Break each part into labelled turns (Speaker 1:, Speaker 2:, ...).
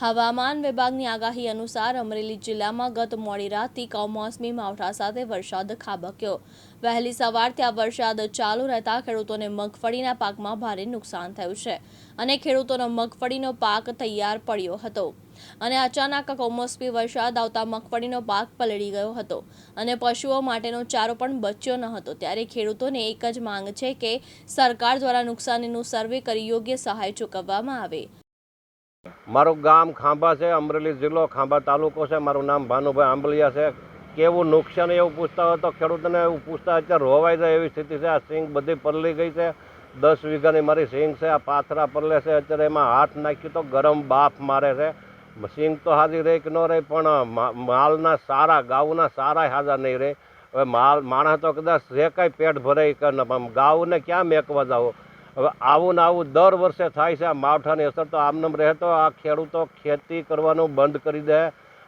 Speaker 1: હવામાન વિભાગની આગાહી અનુસાર અમરેલી જિલ્લામાં ગત મોડી રાતથી કમોસમી માવઠા સાથે વરસાદ ખાબક્યો. વહેલી સવારથી આ વરસાદ ચાલુ રહેતા ખેડૂતોને મગફળીના પાકમાં ભારે નુકસાન થયું છે અને ખેડૂતોનો મગફળીનો પાક તૈયાર પડ્યો હતો અને અચાનક કમોસમી વરસાદ આવતા મગફળીનો પાક પલળી ગયો હતો અને પશુઓ માટેનો ચારો પણ બચ્યો ન હતો. ત્યારે ખેડૂતોને એક જ માંગ છે કે સરકાર દ્વારા નુકસાનીનું સર્વે કરી યોગ્ય સહાય ચૂકવવામાં આવે.
Speaker 2: મારું ગામ ખાંભા છે, અમરેલી જિલ્લો ખાંભા તાલુકો છે. મારું નામ ભાનુભાઈ આંબલિયા છે. કેવું નુકસાન એવું પૂછતા હોય તો ખેડૂતોને એવું પૂછતા અત્યારે રોવાઈ જાય એવી સ્થિતિ છે. આ સિંગ બધી પલળી ગઈ છે. દસ વીઘાની મારી સિંગ છે. આ પાથરા પલળે છે. અત્યારે એમાં હાથ નાખ્યું તો ગરમ બાફ મારે છે. સિંગ તો હાજી રહે કે ન રહે, પણ માલના સારા, ગાઉના સારા હાજા નહીં રહે. હવે માલ, માણસ તો કદાચ જે કાંઈ પેટ ભરાય કે ગાઉને ક્યાં મેકવા જાવ? હવે આવું ને આવું દર વર્ષે થાય છે આ માવઠાની અસર તો આમનામ રહે તો આ ખેડૂતો ખેતી કરવાનું બંધ કરી દે.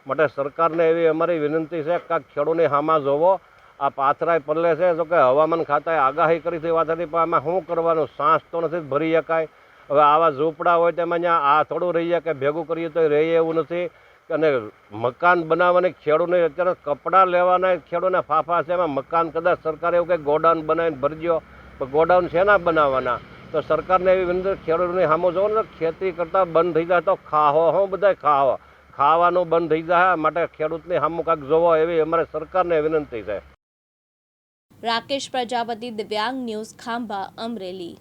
Speaker 2: માટે સરકારને એવી અમારી વિનંતી છે કે ખેડૂતની હામાં જોવો. આ પાથરાય પલ્લે છે, જો કે હવામાન ખાતાએ આગાહી કરી હતી વાત હતી, પણ આમાં શું કરવાનું? સાંસ તો નથી ભરી શકાય. હવે આવા ઝૂંપડા હોય તેમાં અહીંયા આ થોડું રહીએ કે ભેગું કરીએ તો રહીએ એવું નથી. અને મકાન બનાવવાની ખેડૂતને અત્યારે કપડાં લેવાના ખેડૂતને ફાફા છે, એમાં મકાન કદાચ સરકારે એવું કંઈક ગોડાઉન બનાવીને ભરજો પણ ગોડાઉન શેના બનાવવાના? તો સરકારને એવી વિનંતી, ખેડૂતોની સામો જોવો ને, ખેતી કરતાં બંધ થઈ જાય તો ખાવો હું બધા ખાવો ખાવાનું બંધ થઈ જાય માટે ખેડૂતની સામો કાંક જોવો એવી અમારે સરકારને વિનંતી છે.
Speaker 1: રાકેશ પ્રજાપતિ, દિવ્યાંગ ન્યૂઝ, ખાંભા, અમરેલી.